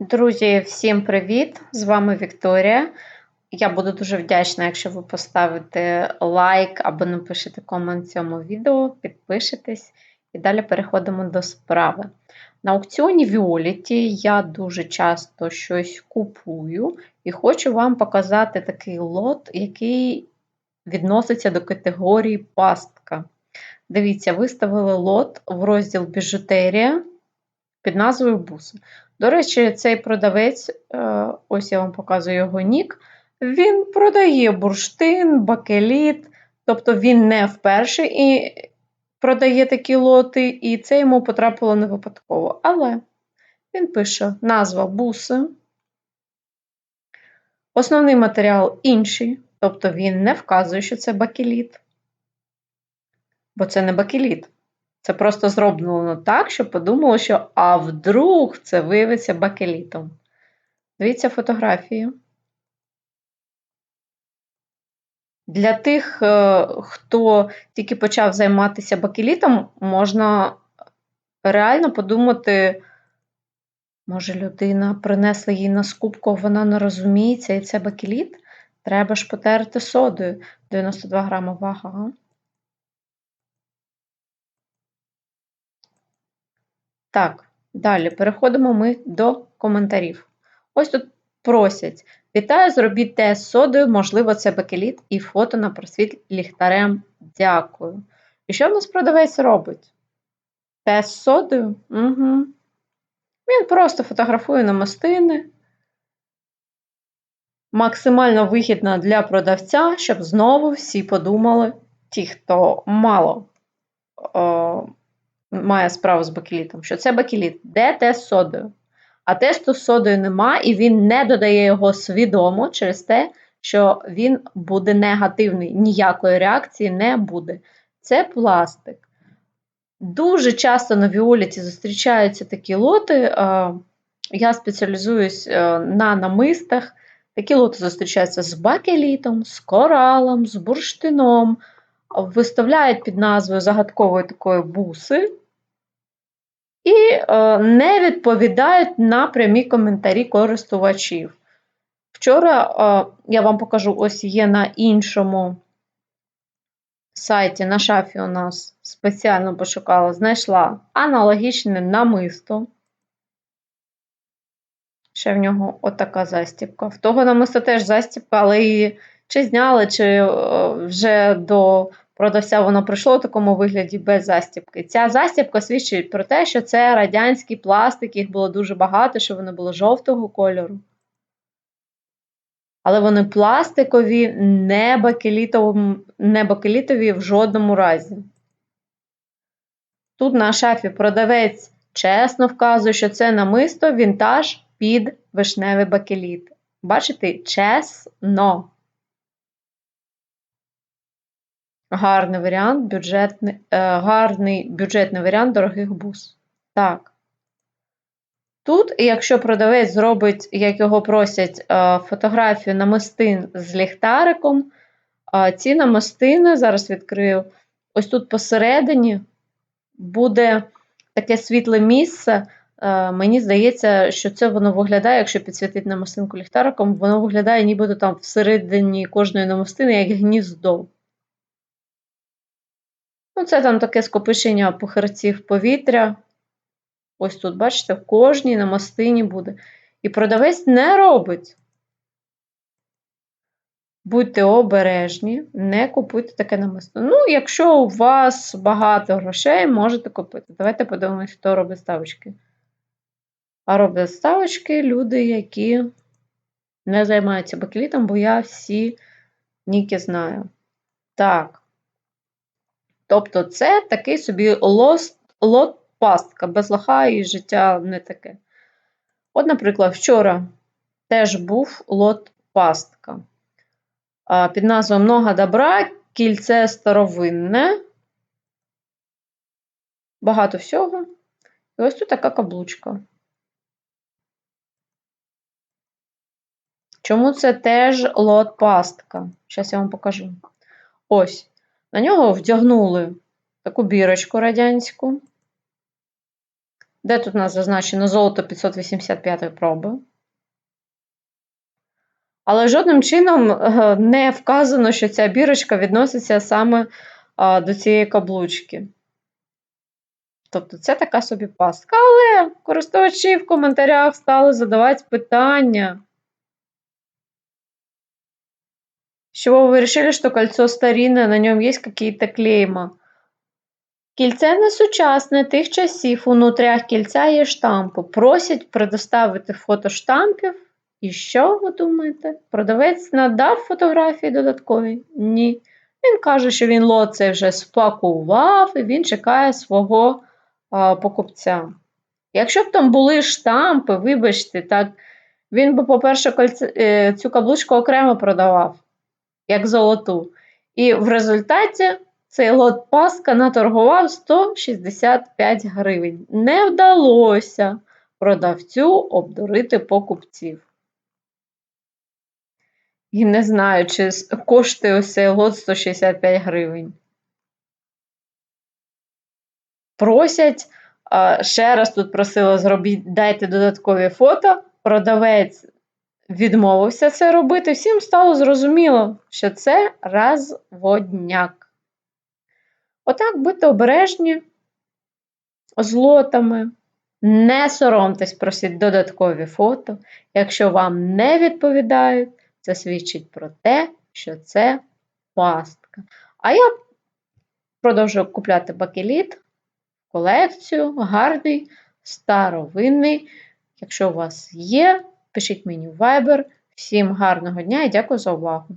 Друзі, всім привіт! З вами Вікторія. Я буду дуже вдячна, якщо ви поставите лайк або напишете комент цьому відео, підпишетесь і далі переходимо до справи. На аукціоні Violet я дуже часто щось купую і хочу вам показати такий лот, який відноситься до категорії пастка. Дивіться, виставили лот в розділ біжутерія під назвою Буси. До речі, цей продавець, е, ось я вам показую його нік, він продає бурштин, бакеліт, тобто він не вперше і продає такі лоти, і це йому потрапило не випадково. Але він пише назва буси. Основний матеріал інший, тобто він не вказує, що це бакеліт, бо це не бакеліт. Це просто зроблено так, щоб подумало, що а вдруг це виявиться бакелітом. Дивіться фотографію. Для тих, е, хто тільки почав займатися бакелітом, можна реально подумати, може, людина принесла їй на скупку, вона не розуміється, і це бакеліт. Треба ж потерти содою. 92 грами вага. Так, далі переходимо ми до коментарів. Ось тут просять: Вітаю, зробіть тест з содою, можливо, це бакеліт і фото на просвіт ліхтарем. Дякую. І що в нас продавець робить? Тест з содою? Угу. Він просто фотографує намистини. Максимально вигідно для продавця, щоб знову всі подумали, ті, хто мало о, має справу з бакелітом, що це бакеліт, де тест з содою. А тесту з содою нема, і він не додає його свідомо через те, що він буде негативний, ніякої реакції не буде. Це пластик. Дуже часто на Віоліті зустрічаються такі лоти. Я спеціалізуюсь е, на намистах. Такі лоти зустрічаються з бакелітом, з коралом, з бурштином, виставляють під назвою загадкової такої буси і е, не відповідають на прямі коментарі користувачів. Вчора е, я вам покажу, ось є на іншому сайті, на шафі у нас спеціально пошукала, знайшла аналогічне намисто. Ще в нього отака застіпка. В того намисто теж застіпка, але її чи зняли, чи е, вже до продавця воно прийшло в такому вигляді без застібки. Ця застібка свідчить про те, що це радянський пластик, їх було дуже багато, що вони були жовтого кольору. Але вони пластикові, не бакелітові, не бакелітові в жодному разі. Тут на шафі продавець чесно вказує, що це намисто вінтаж під вишневий бакеліт. Бачите, чесно. Гарний варіант, бюджетний, е, гарний бюджетний варіант дорогих бус. Так. Тут, якщо продавець зробить, як його просять, е, фотографію намистин з ліхтариком, е, ці намистини, зараз відкрию, ось тут посередині буде таке світле місце. Мені здається, що це воно виглядає, якщо підсвітити намистинку ліхтариком, воно виглядає нібито там всередині кожної намистини, як гніздо. Ну, Це там таке скопичення похерців повітря. Ось тут, бачите, в кожній на мастині буде. І продавець не робить. Будьте обережні, не купуйте таке намисто. Ну, якщо у вас багато грошей, можете купити. Давайте подивимось, хто робить ставочки. А роблять ставочки люди, які не займаються бакелітом, бо я всі ніки знаю. Так. Тобто це такий собі лот пастка, без лоха і життя не таке. От, наприклад, вчора теж був лот пастка. Під назвою Много добра, кільце старовинне. Багато всього. І ось тут така каблучка. Чому це теж лот пастка? Зараз я вам покажу. Ось. На нього вдягнули таку бірочку радянську. Де тут у нас зазначено золото 585 проби? Але жодним чином е, не вказано, що ця бірочка відноситься саме до цієї каблучки. Тобто це така собі пастка. Але користувачі в коментарях стали задавати питання. Чего вы решили, что кольцо старинное, на ньому є какие-то клейма? Кільце не сучасне тих часів, у нутрях кільця є штампи. Просять предоставити фото штампів. І що ви думаєте? Продавець надав фотографії додаткові? Ні. Він каже, що він лот вже спакував і він чекає свого а, покупця. Якщо б там були штампи, вибачте, так, він би, по-перше, е, цю каблучку окремо продавав, як золоту. І в результаті цей лот Паска наторгував 165 гривень. Не вдалося продавцю обдурити покупців. І не знаю, чи коштує ось цей лот 165 гривень. Просять, ще раз тут просила зробіть, дайте додаткові фото. Продавець відмовився це робити. Всім стало зрозуміло, що це розводняк. Отак будьте обережні з лотами. Не соромтесь, просіть додаткові фото. Якщо вам не відповідають, це свідчить про те, що це пастка. А я продовжую купляти бакеліт колекцію, гарний, старовинний. Якщо у вас є, пишіть мені в Viber. Всім гарного дня і дякую за увагу!